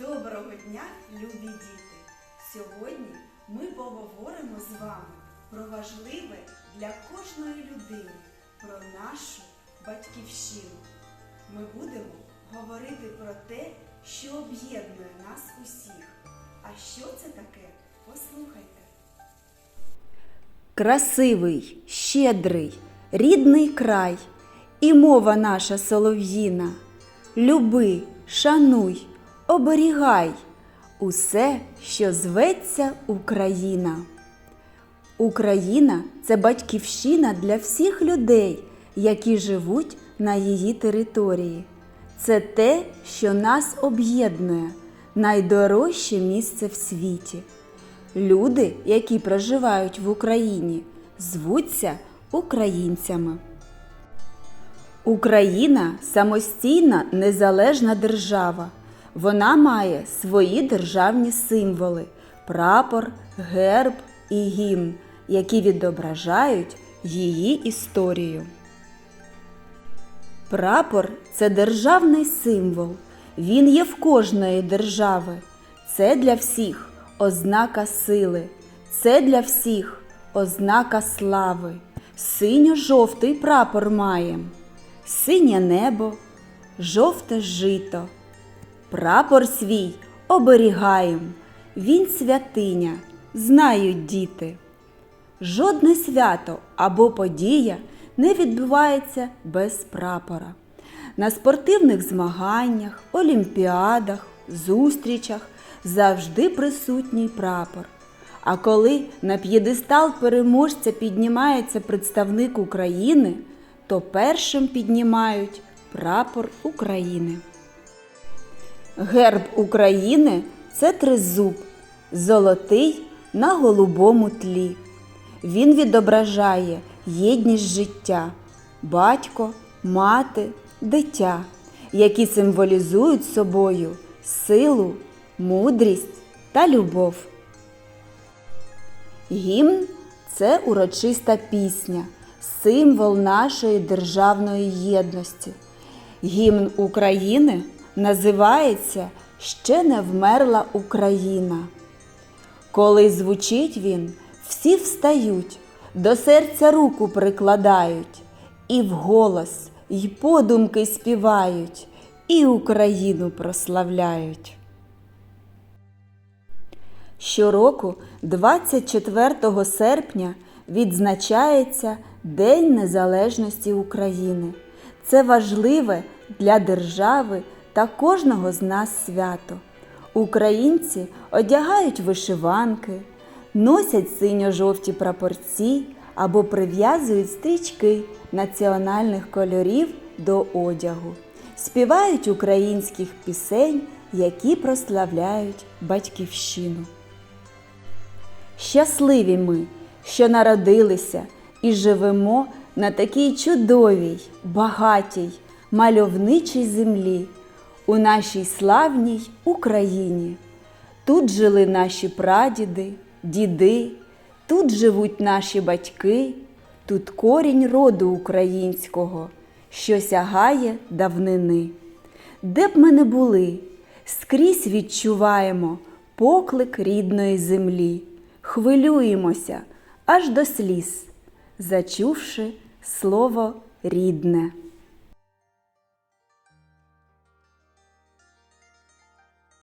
Доброго дня, любі діти! Сьогодні ми поговоримо з вами про важливе для кожної людини, про нашу батьківщину. Ми будемо говорити про те, що об'єднує нас усіх. А що це таке? Послухайте. Красивий, щедрий, рідний край, і мова наша солов'їна. Люби, шануй, оберігай усе, що зветься Україна. Україна це батьківщина для всіх людей, які живуть на її території. Це те, що нас об'єднує, найдорожче місце в світі. Люди, які проживають в Україні, звуться українцями. Україна самостійна незалежна держава. Вона має свої державні символи прапор, герб і гімн, які відображають її історію. Прапор це державний символ. Він є в кожної держави. Це для всіх ознака сили, це для всіх ознака слави. Синьо-жовтий прапор маєм, синє небо, жовте жито. Прапор свій оберігаєм, він святиня, знають діти. Жодне свято або подія не відбувається без прапора. На спортивних змаганнях, олімпіадах, зустрічах завжди присутній прапор. А коли на п'єдестал переможця піднімається представник України, то першим піднімають прапор України. Герб України це тризуб, золотий на голубому тлі. Він відображає єдність життя, батько, мати, дитя, які символізують собою силу, мудрість та любов. Гімн це урочиста пісня, символ нашої державної єдності. Гімн України називається Ще не вмерла Україна. Коли звучить він, всі встають, до серця руку прикладають, і вголос, й подумки співають, і Україну прославляють. Щороку, 24 серпня, відзначається День Незалежності України. Це важливе для держави та кожного з нас свято. Українці одягають вишиванки, носять синьо-жовті прапорці або прив'язують стрічки національних кольорів до одягу, співають українських пісень, які прославляють батьківщину. Щасливі ми, що народилися і живемо на такій чудовій, багатій, мальовничій землі, у нашій славній Україні. Тут жили наші прадіди, діди, тут живуть наші батьки, тут корінь роду українського, що сягає давнини. Де б ми не були, скрізь відчуваємо поклик рідної землі, хвилюємося аж до сліз, зачувши слово рідне.